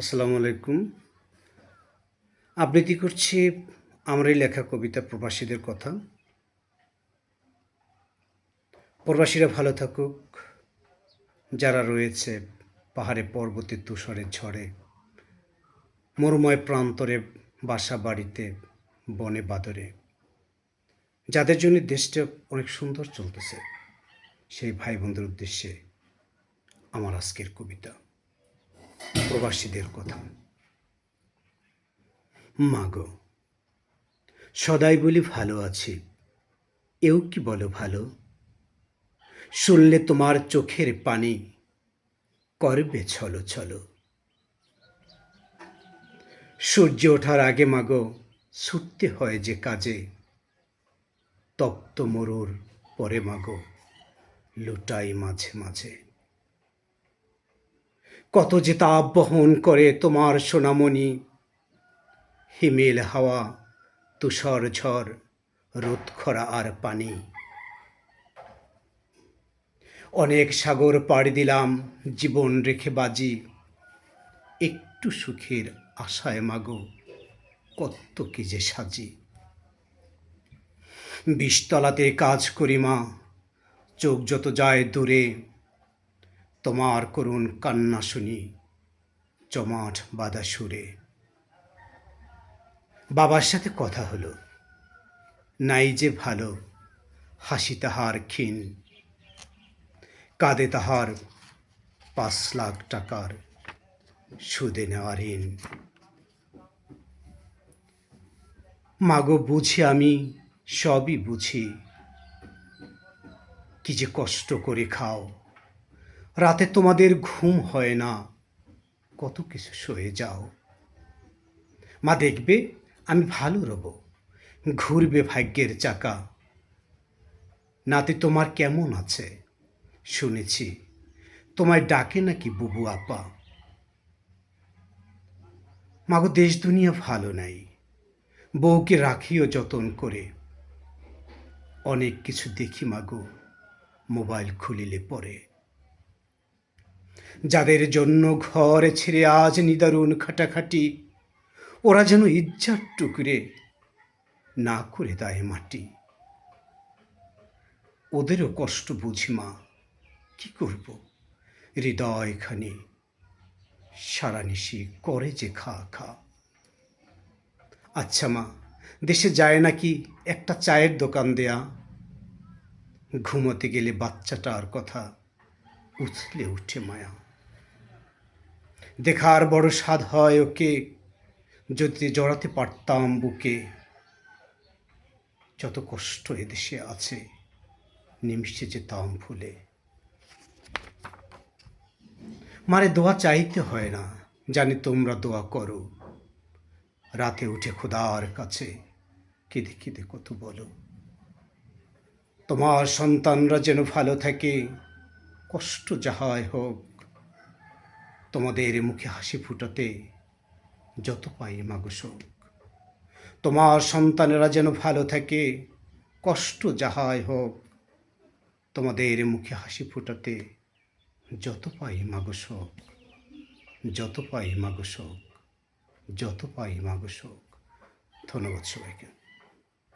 আসসালামু আলাইকুম। আবৃত্তি করছি আমারই লেখা কবিতা প্রবাসীদের কথা? প্রবাসীরা ভালো থাকুক। যারা রয়েছে পাহাড়ে, পর্বতে, তুষারে, ঝড়ে, মরুময় প্রান্তরে, বাসা বাড়িতে, বনে, বাদরে, যাদের জন্য দেশটা অনেক সুন্দর চলতেছে, সেই ভাই বোনদের উদ্দেশ্যে আমার আজকের কবিতা। প্রবাসীদের কথা। মাগো সদাই বলি ভালো আছি। এও কি বলো ভালো? শুনলে তোমার চোখের পানি করবে ছলো ছলো। সূর্য ওঠার আগে মাগো ছুটতে হয় যে কাজে। তপ্ত মরুর পরে মাগো লুটাই মাঝে মাঝে। কত যে তাপ বহন করে তোমার সোনামণি। হিমেল হাওয়া, তুষার ঝড়, রোদ খরা আর পানি। অনেক সাগর পাড়ি দিলাম, জীবন রেখে বাজি। একটু সুখের আশায় মাগো, কত কি যে সাজি। বিষতলাতে কাজ করি মা, চোখ যত যায় দূরে তোমার করুণ কান্না শুনি, জমাট বাদা সুরে। বাবার সাথে কথা হলো, নাই যে ভালো, হাসি তাহার ক্ষীণ। কাঁদে তাহার পাঁচ লাখ টাকার সুদে নেওয়া ঋণ। মাগো বুঝি আমি, সবই বুঝি, কি যে কষ্ট করে খাও রাতে তোমাদের ঘুম হয় না। কত কিছু সয়ে যাও। মা দেখবে আমি ভালো রব। ঘুরবে ভাগ্যের চাকা। নাতে তোমার কেমন আছে? শুনেছি। তোমায় ডাকে নাকি বুবু আপা? মাগো, দেশ দুনিয়া ভালো নাই। বউকে রাখিও যতন করে। অনেক কিছু দেখি মাগো, মোবাইল খুলিলে পরে। যাদের জন্য ঘর ছেড়ে আজ নিদারুণ খাটাখাটি, ওরা যেন ইজ্জার টুকরে না করে দেয় মাটি। ওদেরও কষ্ট বুঝি মা, কি করব? হৃদয়খানি সারা নিশি করে যে খা খা। আচ্ছা মা, দেশে যায় নাকি একটা চায়ের দোকান দেয়া? ঘুমোতে গেলে বাচ্চাটার কথা উথলে উঠে মায়া। দেখার বড় স্বাদ হয় ওকে, যদি জড়াতে পারতাম বুকে। যত কষ্ট এদেশে আছে, নিমিষে যেতাম ভুলে। মারে দোয়া চাইতে হয় না, জানি তোমরা দোয়া করো। রাতে উঠে খোদার কাছে কেঁদে কেঁদে কত বলো। তোমার সন্তানরা যেন ভালো থাকে কষ্ট যাহাই হোক, তোমাদের মুখে হাসি ফুটাতে যত পাই শোক। তোমার সন্তানেরা যেন ভালো থাকে, কষ্ট যাহাই হোক, তোমাদের মুখে হাসি ফুটাতে যত পাই শোক, যত পাই শোক, যত পাই শোক। ধন্যবাদ সবাইকে।